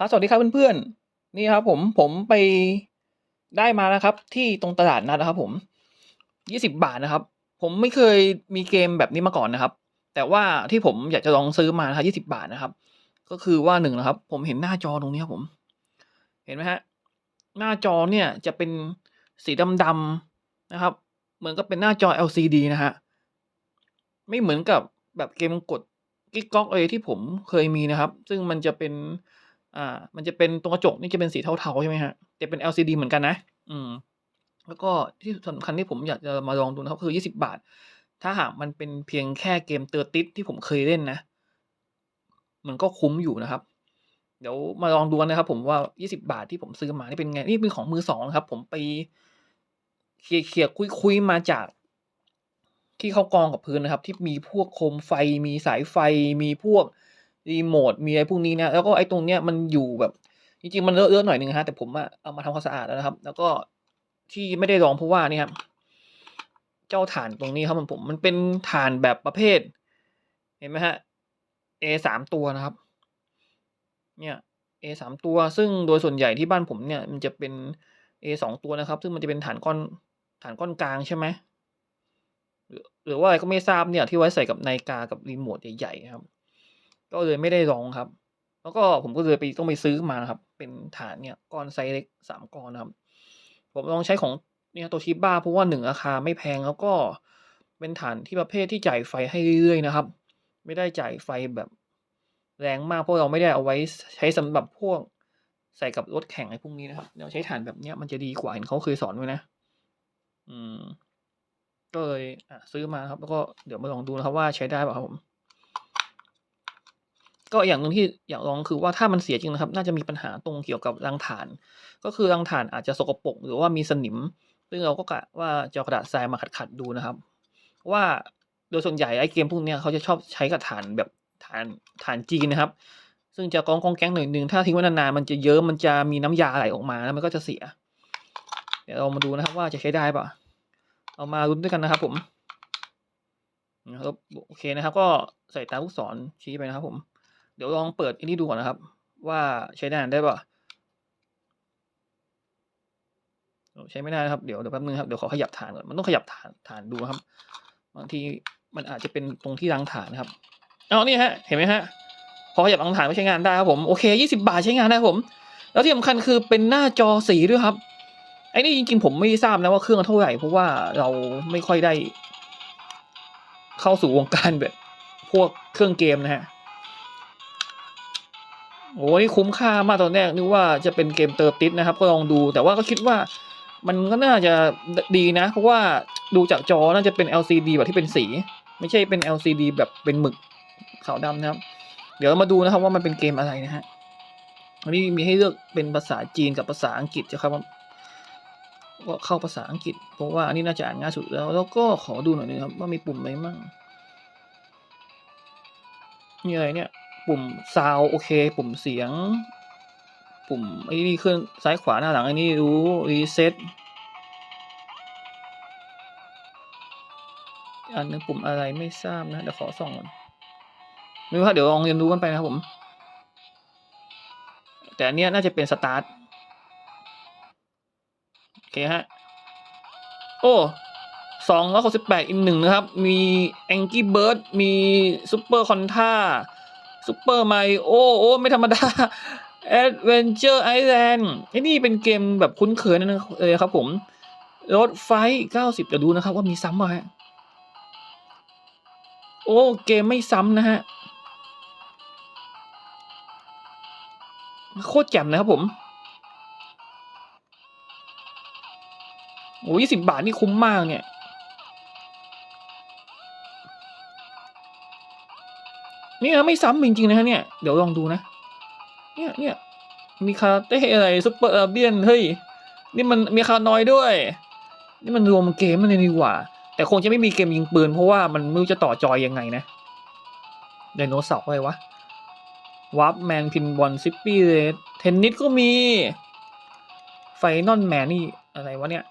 ครับสวัสดีครับเพื่อนๆนี่ครับ ผมผมไปได้มานะครับ ที่ตรงตลาดนัดนะครับ ผมยี่สิบบาทนะครับ ผมไม่เคยมีเกมแบบนี้มาก่อนนะครับ แต่ว่าที่ผมอยากจะลองซื้อมานะครับยี่สิบาทนะครับ ก็คือว่าหนึ่งนะครับ ผมเห็นหน้าจอตรงนี้ครับผม เห็นไหมฮะ หน้าจอเนี่ยจะเป็นสีดำๆนะครับ เหมือนกับเป็นหน้าจอ LCD นะฮะไม่เหมือนกับแบบเกมกดกิ๊กก๊อกเอที่ผมเคยมีนะครับ ซึ่งมันจะเป็น อ่า มันจะเป็นตรงกระจกนี่จะเป็นสีเทาๆใช่ไหมฮะจะเป็น LCD เหมือนกันนะ อืม แล้วก็ที่สำคัญที่ผมอยากจะมาลองดูนะครับคือยี่สิบาท ถ้าหากมันเป็นเพียงแค่เกมเตอร์ติสที่ผมเคยเล่นนะ มันก็คุ้มอยู่นะครับ เดี๋ยวมาลองดูนะครับ ผมว่ายี่สิบาทที่ผมซื้อมานี่เป็นไง นี่เป็นของมือสองครับ ผมไปเคลียร์เคลียร์คุยคุยมาจากที่เขากองกับพื้นนะครับ ที่มีพวกโคมไฟมีสายไฟมีพวก รีโมทมีอะไรพวกนี้นะแล้วก็ไอ้ตรงเนี้ยมันอยู่แบบ จริงๆมันเลอะๆหน่อยหนึ่งฮะแต่ผมอะเอามาทำความสะอาดแล้วนะครับ แล้วก็ที่ไม่ได้ลองเพราะว่านี่ครับเจ้าถ่านตรงนี้ครับมันผมมันเป็นถ่านแบบประเภท เห็นไหมฮะ A สามตัวนะครับ เนี่ย A สามตัว ซึ่งโดยส่วนใหญ่ที่บ้านผมเนี่ย มันจะเป็น A สองตัวนะครับ ซึ่งมันจะเป็นฐานก้อนฐานก้อนกลางใช่ไหมหรือหรือว่าอะไรก็ไม่ทราบเนี่ยที่ไว้ใส่กับนาฬิกากับรีโมทใหญ่ๆครับ ก็เลยไม่ได้ลองครับ แล้วก็ผมก็เลยไปต้องไปซื้อมานะครับ เป็นฐานเนี่ยก้อนไซส์เล็กสามก้อนนะครับ ผมลองใช้ของเนี่ยตัวชิบ้าเพราะว่าหนึ่งราคาไม่แพงแล้วก็เป็นฐานที่ประเภทที่จ่ายไฟให้เรื่อยๆนะครับ ไม่ได้จ่ายไฟแบบแรงมากเพราะเราไม่ได้เอาไว้ใช้สำหรับพวกใส่กับรถแข่งอะไรพวกนี้นะครับ เราใช้ฐานแบบเนี้ยมันจะดีกว่าเห็นเขาเคยสอนไว้นะ อืม ก็เลยอะซื้อมาครับ แล้วก็เดี๋ยวมาลองดูนะครับว่าใช้ได้เปล่าครับผม ก็อย่างหนึ่งที่อยากลองคือว่าถ้ามันเสียจริงนะครับ น่าจะมีปัญหาตรงเกี่ยวกับรังฐาน ก็คือรังฐานอาจจะสกปรกหรือว่ามีสนิม ซึ่งเราก็กะว่าจะกระดาษทรายมาขัดๆดูนะครับ ว่าโดยส่วนใหญ่ไอ้เกมพวกนี้เขาจะชอบใช้กับฐานแบบฐานฐานจีนนะครับ ซึ่งจะกองกองแก๊งหน่อยหนึ่งถ้าทิ้งไว้นานๆมันจะเยิ้มมันจะมีน้ำยาไหลออกมาแล้วมันก็จะเสีย เดี๋ยวเรามาดูนะครับว่าจะใช้ได้ปะเอามาลุ้นด้วยกันนะครับ ผมนะครับโอเคนะครับ ก็ใส่ตาลูกศรชี้ไปนะครับผม เดี๋ยวลองเปิดอันนี้ดูก่อนนะครับ ว่าใช้ได้ได้ป่ะใช้ไม่ได้นะครับเดี๋ยวเดี๋ยวแป๊บนึงครับเดี๋ยวขอขยับฐานก่อนมันต้องขยับฐานฐานดูครับบางทีมันอาจจะเป็นตรงที่รังฐานนะครับเอานี่ฮะเห็นไหมฮะพอขยับรังฐานก็ใช้งานได้ครับผมโอเคยี่สิบาทใช้งานได้ผม แล้วที่สำคัญคือเป็นหน้าจอสีด้วยครับไอ้นี่จริงๆผมไม่ทราบนะว่าเครื่องเท่าไหร่เพราะว่าเราไม่ค่อยได้ เข้าสู่วงการแบบ พวกเครื่องเกมนะฮะ โอ้นี่คุ้มค่ามากตอนแรกนึกว่าจะเป็นเกมเติร์ติสนะครับ ก็ลองดูแต่ว่าก็คิดว่ามันก็น่าจะดีนะ เพราะว่าดูจากจอน่าจะเป็น LCD แบบที่เป็นสี ไม่ใช่เป็น LCD แบบเป็นหมึกขาวดำนะครับ เดี๋ยวมาดูนะครับว่ามันเป็นเกมอะไรนะฮะอันนี้มีให้เลือกเป็นภาษาจีนกับภาษาอังกฤษจะครับว่าเข้าภาษาอังกฤษ เพราะว่าอันนี้น่าจะอ่านง่ายสุดแล้ว แล้วก็ขอดูหน่อยนึงครับว่ามีปุ่มอะไรมั่งมีอะไรเนี่ย ปุ่มซาวโอเค ปุ่มเสียง ปุ่มไอ้นี่ขึ้นซ้ายขวาหน้าหลังไอ้นี่รู้รีเซ็ตอันนึงปุ่มอะไรไม่ทราบนะเดี๋ยวขอส่องก่อนไม่รู้ครับเดี๋ยวลองเรียนรู้กันไปนะครับผม แต่อันเนี้ยน่าจะเป็นสตาร์ทโอเคฮะ โอ้สองร้อยหกสิบแปดอีกหนึ่งนะครับ มีแองกี้เบิร์ดมีซูเปอร์คอนท่า ซูเปอร์ไมโอโอ้ไม่ธรรมดา Adventure Island ไอ้นี่เป็นเกมแบบคุ้นเคยนั่นเลยครับผม รถไฟเก้าสิบเดี๋ยวดูนะครับว่ามีซ้ำไหมฮะ โอ้ เกมไม่ซ้ำนะฮะ โคตรแจ่มนะครับผม โอ้ยี่สิบาทนี่คุ้มมากเนี่ย นี่นะไม่ซ้ำจริงๆนะฮะเนี่ยเดี๋ยวลองดูนะ เนี่ยเนี่ยมีคาเต้อะไรซุปเปอร์อาเบียนเฮ้ยนี่มันมีคาน้อยด้วย นี่มันรวมเกมมันเลยดีกว่า แต่คงจะไม่มีเกมยิงปืนเพราะว่ามันไม่รู้จะต่อจอยยังไงนะไดโนเสาร์อะไรวะวาร์ปแมนพินบอลซิปปี้เลสเทนนิสก็มีไฟนอนแมนนี่อะไรวะเนี่ย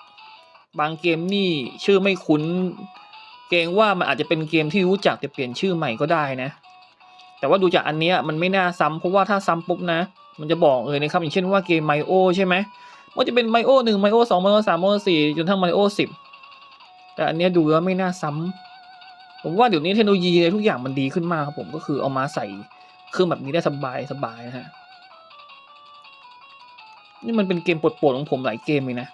บางเกมนี่ชื่อไม่คุ้น เกรงว่ามันอาจจะเป็นเกมที่รู้จักแต่เปลี่ยนชื่อใหม่ก็ได้นะ แต่ว่าดูจากอันเนี้ยมันไม่น่าซ้ำเพราะว่าถ้าซ้ำปุ๊บนะ มันจะบอกเลยนะครับอย่างเช่นว่าเกมไมโอใช่ไหมว่าจะเป็นไมโอหนึ่งไมโอสองไมโอสามไมโอสี่จนทั้งไมโอสิบแต่อันเนี้ยดูแล้วไม่น่าซ้ำผมว่าเดี๋ยวนี้เทคโนโลยีทุกอย่างมันดีขึ้นมากครับผมก็คือเอามาใส่เครื่องแบบนี้ได้สบายสบายนะฮะนี่มันเป็นเกมปรดๆของผมหลายเกมเลยนะ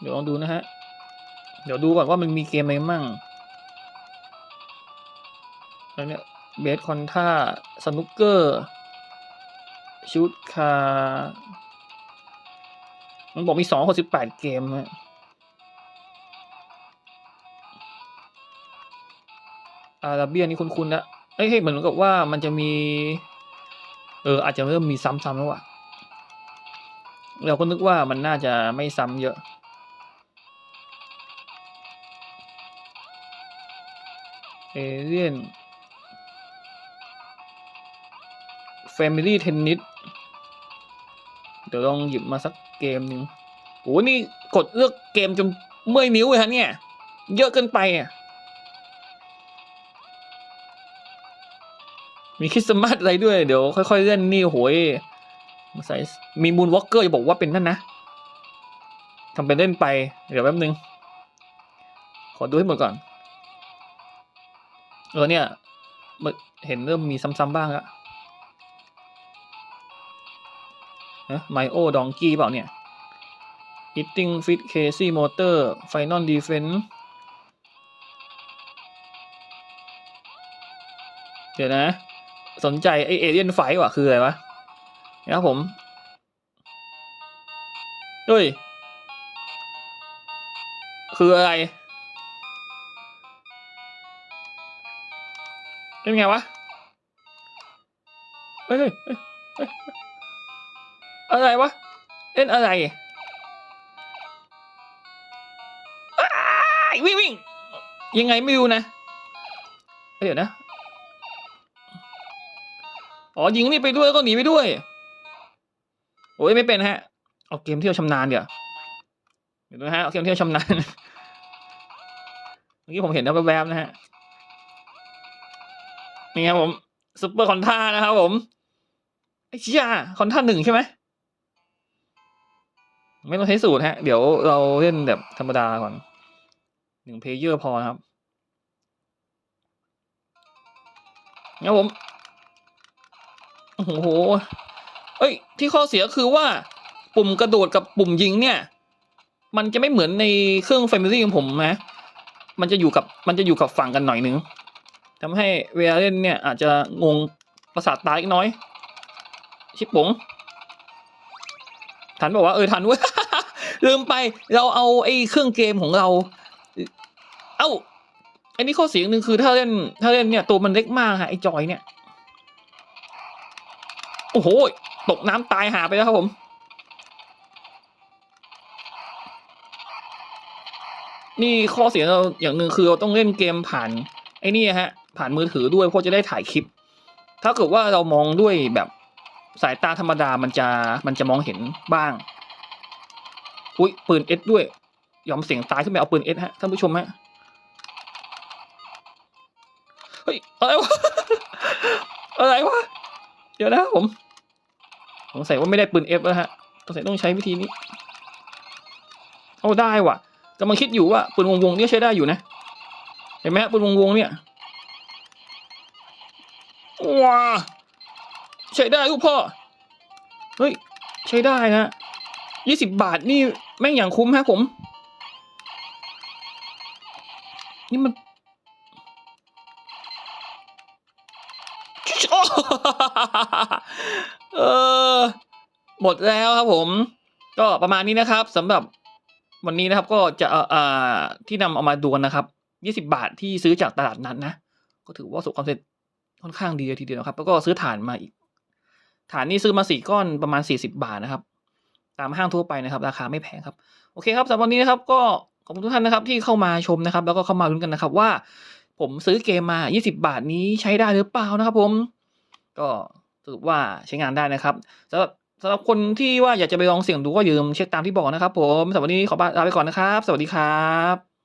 เดี๋ยวลองดูนะฮะ เดี๋ยวดูก่อนว่ามันมีเกมอะไรมั่ง แล้วเนี่ยเบสคอนท่าสนุกเกอร์ชุดคา มันบอกมีสองหกสิบแปดเกมฮะอาราเบียนี่คุ้นๆนะเอ้ยเฮ้เหมือนกับว่ามันจะมี เอออาจจะเริ่มมีซ้ำๆแล้วว่ะเราก็นึกว่ามันน่าจะไม่ซ้ำเยอะเอเลียน Family Tennis เดี๋ยวลองหยิบมาสักเกมหนึ่งโอ้นี่กดเลือกเกมจนเมื่อยนิ้วเลยฮะเนี่ย เยอะเกินไปอะ มีคริสต์มาสอะไรด้วย เดี๋ยวค่อยๆเล่นนี่โหยใส่มีมูนวอล์กเกอร์จะบอกว่าเป็นนั่นนะทำเป็นเล่นไป เดี๋ยวแป๊บนึง ขอดูให้หมดก่อน เออเนี่ยเห็นเริ่มมีซ้ำๆบ้างแล้ว นะไมโอดองกี้เปล่าเนี่ย Eating Fit Casey Motor Final Defense เดี๋ยวนะ สนใจไอเอเลียนไฟว่ะ คืออะไรวะนะครับผมเฮ้ย คืออะไร เป็นไงวะ เฮ้ยเฮ้ยเฮ้ยเฮ้ย อะไรวะ เล่นอะไรวิ่งวิ่งยังไงไม่รู้นะ เดี๋ยวนะ อ๋อยิงนี่ไปด้วยแล้วก็หนีไปด้วย โอ้ยไม่เป็นฮะ เอาเกมเที่เราชำนาญเดี๋ยวเดี๋ยวนะฮะเอาเกมเที่เราชำนาญ เมื่อกี้ผมเห็นแล้วแวบๆนะฮะ นี่ครับผมซุปเปอร์คอนท่านะครับผมไอ้เชี่ยคอนท่าหนึ่งใช่ไหม ไม่ต้องใช้สูตรฮะ เดี๋ยวเราเล่นแบบธรรมดาก่อนหนึ่งเพลเยอร์พอนะครับนี่ครับผม โอ้โห เอ้ย ที่ข้อเสียคือว่าปุ่มกระโดดกับปุ่มยิงเนี่ย มันจะไม่เหมือนในเครื่อง Family ของผมนะ มันจะอยู่กับมันจะอยู่กับฝั่งกันหน่อยนึงทำให้เวลาเล่นเนี่ยอาจจะงงประสาทตาเล็กน้อย ชิปปง ทันบอกว่าเออทันเว้ยลืมไปเราเอาไอ้เครื่องเกมของเรา เอ้าอันนี้ข้อเสียงหนึ่งคือถ้าเล่นถ้าเล่นเนี่ยตัวมันเล็กมากฮะไอ้จอยเนี่ย โอ้โห ตกน้ำตายหาไปแล้วครับผม นี่ข้อเสียเราอย่างหนึ่งคือเราต้องเล่นเกมผ่านไอ้นี่ฮะ ผ่านมือถือด้วยเพราะจะได้ถ่ายคลิป ถ้าเกิดว่าเรามองด้วยแบบ สายตาธรรมดามันจะมันจะมองเห็นบ้าง อุ้ยปืนเอสด้วย ยอมเสียงตายขึ้นไปเอาปืนเอสฮะท่านผู้ชมฮะเฮ้ยอะไรวะอะไรวะเดี๋ยวนะผมสงสัยว่าไม่ได้ปืนเอฟแล้วฮะสงสัยต้องใช้วิธีนี้เอาได้ว่ะกำลังคิดอยู่ว่าปืนวงวงเนี่ยใช้ได้อยู่นะ เห็นไหมฮะปืนวงวงเนี่ยว้า ใช้ได้ลูกพ่อ เฮ้ย ใช้ได้นะยี่สิบบาทนี่แม่งอย่างคุ้มฮะผม นี่มันโอ้เออหมดแล้วครับผม ก็ประมาณนี้นะครับสำหรับวันนี้นะครับก็จะเอ่ออ่าที่นำเอามาดูกันนะครับยี่สิบาทที่ซื้อจากตลาดนัดนะก็ถือว่าประสบความเสร็จค่อนข้างดีเลยทีเดียวครับ แล้วก็ซื้อถ่านมาอีก ฐานนี้ซื้อมาสี่ก้อนประมาณสี่สิบาทนะครับ ตามห้างทั่วไปนะครับ ราคาไม่แพงครับ โอเคครับสำหรับวันนี้นะครับ ก็ขอบคุณทุกท่านนะครับ ที่เข้ามาชมนะครับ แล้วก็เข้ามาลุ้นกันนะครับว่า ผมซื้อเกมมา 20 บาทนี้ใช้ได้หรือเปล่านะครับ ผม ก็สรุปว่าใช้งานได้นะครับสำหรับสำหรับคนที่ว่าอยากจะไปลองเสี่ยงดูก็ยืมเช็คตามที่บอกนะครับ ผมสำหรับวันนี้ขอลาไปก่อนนะครับ สวัสดีครับ